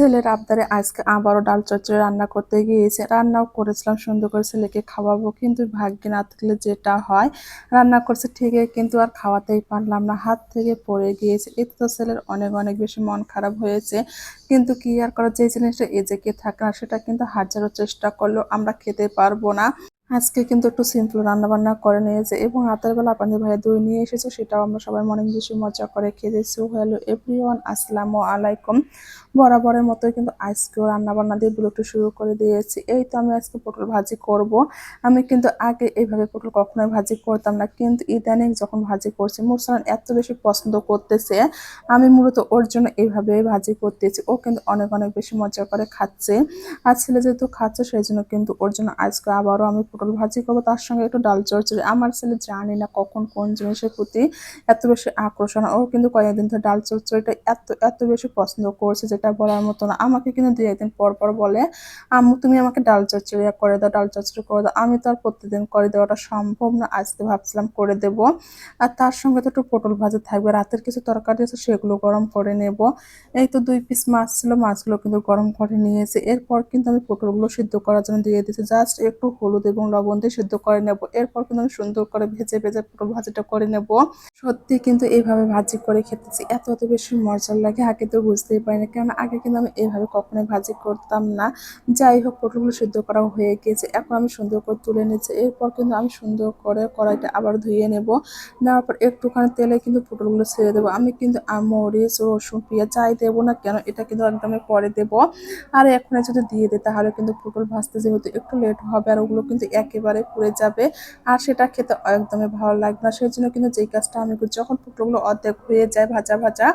ছেলের আবদারে আজকে আবারও ডাল চচ্চড়ি রান্না করতে গিয়েছে। রান্নাও করেছিলাম, সুন্দর করে ছেলেকে খাওয়াবো, কিন্তু ভাগ্যে না থাকলে যেটা হয়, রান্না করছে ঠিকই, কিন্তু আর খাওয়াতেই পারলাম না, হাত থেকে পড়ে গিয়েছে। এতে তো ছেলের অনেক অনেক বেশি মন খারাপ হয়েছে। কিন্তু কি আর করা, যে জিনিসটা এজেকে থাকে না, সেটা কিন্তু হাজারও চেষ্টা করলেও আমরা খেতে পারব না। আজকে কিন্তু একটু সিম্পল রান্না বান্না করে নিয়েছে এবং রাতের বেলা আপনাদের ভাই দই নিয়ে এসেছে, সেটাও আমরা সবাই মনে বেশি মজা করে খেয়েছি। হ্যালো এভরিওয়ান, আসসালামু আলাইকুম। বরাবরের মতোই কিন্তু আজকেও রান্না বান্না দিয়ে ব্লগটি শুরু করে দিয়েছি। এই তো আমি আজকে পটল ভাজি করব। আমি কিন্তু আগে এইভাবে পটল কখনোই ভাজি করতাম না, কিন্তু ইদানিং যখন ভাজি করছি, মুরসালান এত বেশি পছন্দ করতেছে, আমি মূলত ওর জন্য এইভাবে ভাজি করতেছি। ও কিন্তু অনেক অনেক বেশি মজা করে খাচ্ছে। আর ছেলে যেহেতু খাচ্ছে সেই জন্য কিন্তু ওর জন্য আজকে আবারও আমি পটল ভাজি করব। তার সঙ্গে একটু ডাল চড়চড়ি। আমার ছেলে জানি না কখন কোন জিনিসের প্রতি এত বেশি আকর্ষণ। ও কিন্তু কয়েকদিন ধরে ডাল চড়চড়িটা এত এত বেশি পছন্দ করছে যেটা বলার মতো না। আমাকে কিন্তু দুই একদিন পর পর বলে, আম্মু, তুমি আমাকে ডাল চচ্চড়ি করে দাও, ডাল চচ্চড়ি করে দাও। আমি তো আর প্রতিদিন করে দেওয়াটা সম্ভব না আজকে ভাবছিলাম করে দেব। আর তার সঙ্গে তো একটু পটল ভাজা থাকবে, রাতের কিছু তরকারি আছে সেগুলো গরম করে নেব। এই তো দুই পিস মাছ ছিল, মাছগুলো কিন্তু গরম করে নিয়েছে। এরপর কিন্তু আমি পটলগুলো সিদ্ধ করার জন্য দিয়ে দিয়েছি। জাস্ট একটু হলুদ এবং লবণ দিয়ে সিদ্ধ করে নেব। এরপর কিন্তু আমি সুন্দর করে ভেজে ভেজে পটল ভাজিটা করে নেব। সত্যি কিন্তু এইভাবে ভাজি করে খেতেছি। এত এত বেশি মজা লাগে, আগে তো বুঝতেই পারি না কেন আগে কিন্তু আমি এইভাবে কখনোই ভাজি করতাম না। যাই হোক, পটলগুলো সিদ্ধ করা হয়ে গেছে। এখন আমি সুন্দর করে তুলে নিচ্ছি। এরপর কিন্তু আমি সুন্দর করে কড়াইটা আবার ধুয়ে নেব। নেওয়ার পর একটুখানি তেলে কিন্তু পটলগুলো ছেড়ে দেবো। আমি কিন্তু মরিচ, রসুন, পেঁয়াজ যাই দেবো না কেন, এটা কিন্তু একদমই পরে দেবো। আর এখন যদি দিয়ে দিই, তাহলে কিন্তু পটল ভাজতে যেহেতু একটু লেট হবে আর ওগুলো কিন্তু একেবারে পুড়ে যাবে। আর সেটা খেতে একদমই ভালো লাগবে না। সেই জন্য কিন্তু যেই কাজটা আমি যখন পটলগুলো অর্ধেক হয়ে যায় ভাজা ভাজা,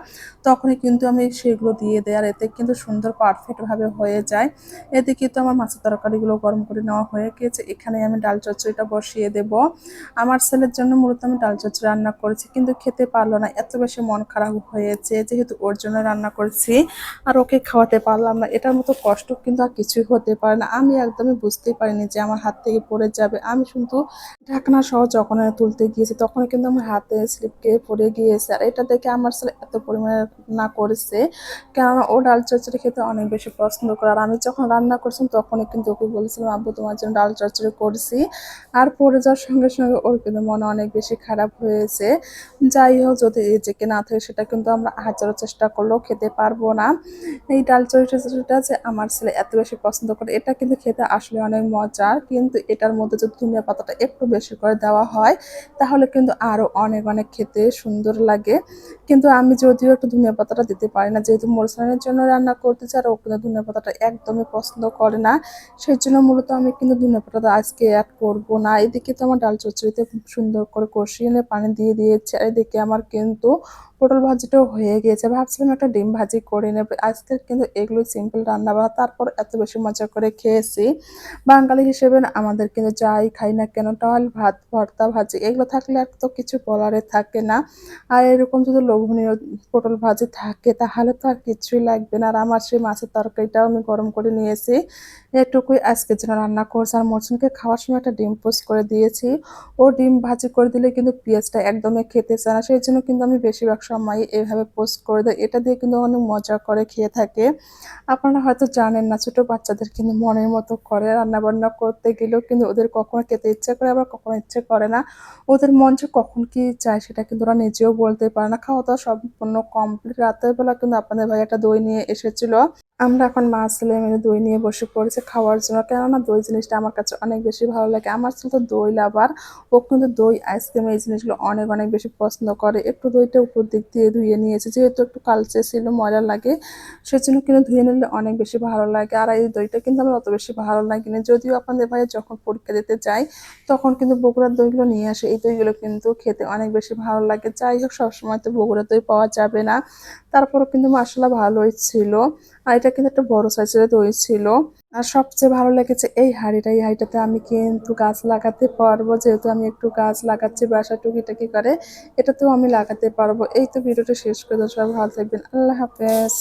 তখনই কিন্তু আমি সেগুলো দিয়ে দেয় এতে কিন্তু সুন্দর পারফেক্টভাবে হয়ে যায়। এতে কিন্তু আমার মাছের তরকারিগুলো গরম করে নেওয়া হয়ে গিয়েছে এখানে আমি ডাল চচ্চড়িটা বসিয়ে দেব। আমার ছেলের জন্য মূলত আমি ডাল চচ্চড়ি রান্না করেছি, কিন্তু খেতে পারল না। এত বেশি মন খারাপ হয়েছে, যেহেতু ওর জন্য রান্না করেছি আর ওকে খাওয়াতে পারলাম না। এটার মতো কষ্ট কিন্তু আর কিছুই হতে পারে না। আমি একদমই বুঝতেই পারিনি যে আমার হাত থেকে পড়ে যাবে। আমি শুধু ঢাকনা সহ যখন তুলতে গিয়েছি তখন কিন্তু আমার হাতে স্লিপ স্লিপকে পড়ে গিয়েছে। আর এটা দেখে আমার ছেলে এত পরিমাণে না করেছে। কেননা ডাল চচ্চড়ি খেতে অনেক বেশি পছন্দ করে। আর আমি যখন রান্না করছিলাম, তখনই কিন্তু ওকে বলেছিলাম, আব্বু, তোমার জন্য ডাল চচ্চড়ি করছি। আর পরে যাওয়ার সঙ্গে সঙ্গে ওর কিন্তু মনে অনেক বেশি খারাপ হয়েছে। যাই হোক, যদি এই না থাকে সেটা কিন্তু আমরা হাজারো চেষ্টা করলেও খেতে পারব না। এই ডাল চচ্চড়িটা যে আমার ছেলে এত বেশি পছন্দ করে, এটা কিন্তু খেতে আসলে অনেক মজার কিন্তু এটার মধ্যে যদি ধনিয়া পাতাটা একটু বেশি করে দেওয়া হয়, তাহলে কিন্তু আরও অনেক অনেক খেতে সুন্দর লাগে। কিন্তু আমি যদিও একটু ধনিয়া পাতাটা দিতে পারি না, যেহেতু মোরসানের জন্য রান্না করতে চাই আর ও কিন্তু ধনিয়া পাতাটা একদমই পছন্দ করে না। সেই জন্য মূলত আমি কিন্তু ধনিয়া পাতাটা আজকে অ্যাড করব না। এদিকে তো আমার ডাল চচ্চড়িতে খুব সুন্দর করে কষিয়ে পানি দিয়ে দিয়েছে, আর এদিকে আমার কিন্তু পটল ভাজিটাও হয়ে গিয়েছে। ভাবছিলাম একটা ডিম ভাজি করে নেব। আজকে কিন্তু এগুলো সিম্পল রান্না বান্না, তারপর এত বেশি মজা করে খেয়েছি। বাঙালি হিসেবে আমাদের কিন্তু যাই খাই না কেন, ডাল, ভাত, ভর্তা, ভাজি এগুলো থাকলে আর তো কিছু বলারে থাকে না। আর এরকম যদি লোভনীয় পটল ভাজি থাকে, তাহলে তো আর কিছুই লাগবে না। আর আমার সেই মাছের তরকারিটাও আমি গরম করে নিয়েছি। এটুকুই আজকের জন্য রান্না করছি। আর মরসুমকে খাওয়ার সময় একটা ডিম পোস্ট করে দিয়েছি। ও ডিম ভাজি করে দিলে কিন্তু পেঁয়াজটা একদমই খেতে চায় না। সেই জন্য কিন্তু আমি বেশিরভাগ সময় এভাবে পোস্ট করে দেয়। এটা দিয়ে কিন্তু অনেক মজা করে খেয়ে থাকে। আপনারা হয়তো জানেন না, ছোটো বাচ্চাদের কিন্তু মনের মতো করে রান্নাবান্না করতে গেলেও কিন্তু ওদের কখনো খেতে ইচ্ছে করে, আবার কখনো ইচ্ছে করে না। ওদের মন যে কখন কি চায় সেটা কিন্তু ওরা নিজেও বলতে পারে না। খাওয়া দাওয়া সম্পূর্ণ কমপ্লিট রাতের বেলা কিন্তু আপনাদের ভাই একটা দই নিয়ে এসেছিল। আমরা এখন মা ছেলে মিলে দই নিয়ে বসে পড়েছে খাওয়ার জন্য। কেননা দই জিনিসটা আমার কাছে অনেক বেশি ভালো লাগে। আমার ছেলে তো দই লাভার ও কিন্তু দই, আইসক্রিম এই জিনিসগুলো অনেক অনেক বেশি পছন্দ করে। একটু দইটা উপর দিক দিয়ে ধুয়ে নিয়েছে। যেহেতু একটু কালচে ছিল, ময়লা লাগে, সেজন্য কিন্তু ধুয়ে নিলে অনেক বেশি ভালো লাগে। আর এই দইটা কিন্তু আমার অত বেশি ভালো লাগে না যদিও আপনাদের ভাই যখন পরীক্ষা দিতে যাই তখন কিন্তু বগুড়ার দইগুলো নিয়ে আসে। এই দইগুলো কিন্তু খেতে অনেক বেশি ভালো লাগে। যাই হোক, সবসময় তো বগুড়ার দই পাওয়া যাবে না। তারপরও কিন্তু মশলা ভালোই ছিল। আর এটা কিন্তু একটা বড় সাইজের দই ছিল। আর সবচেয়ে ভালো লেগেছে এই হাড়িটা। এই হাড়িটাতে আমি কিন্তু গাছ লাগাতে পারব। যেহেতু আমি একটু গাছ লাগাচ্ছি, বাসা টুকিটাকি করে, এটাতেও আমি লাগাতে পারব। এই তো ভিডিওটা শেষ করে দেওয়া। সবাই ভালো থাকবেন। আল্লাহ হাফেজ।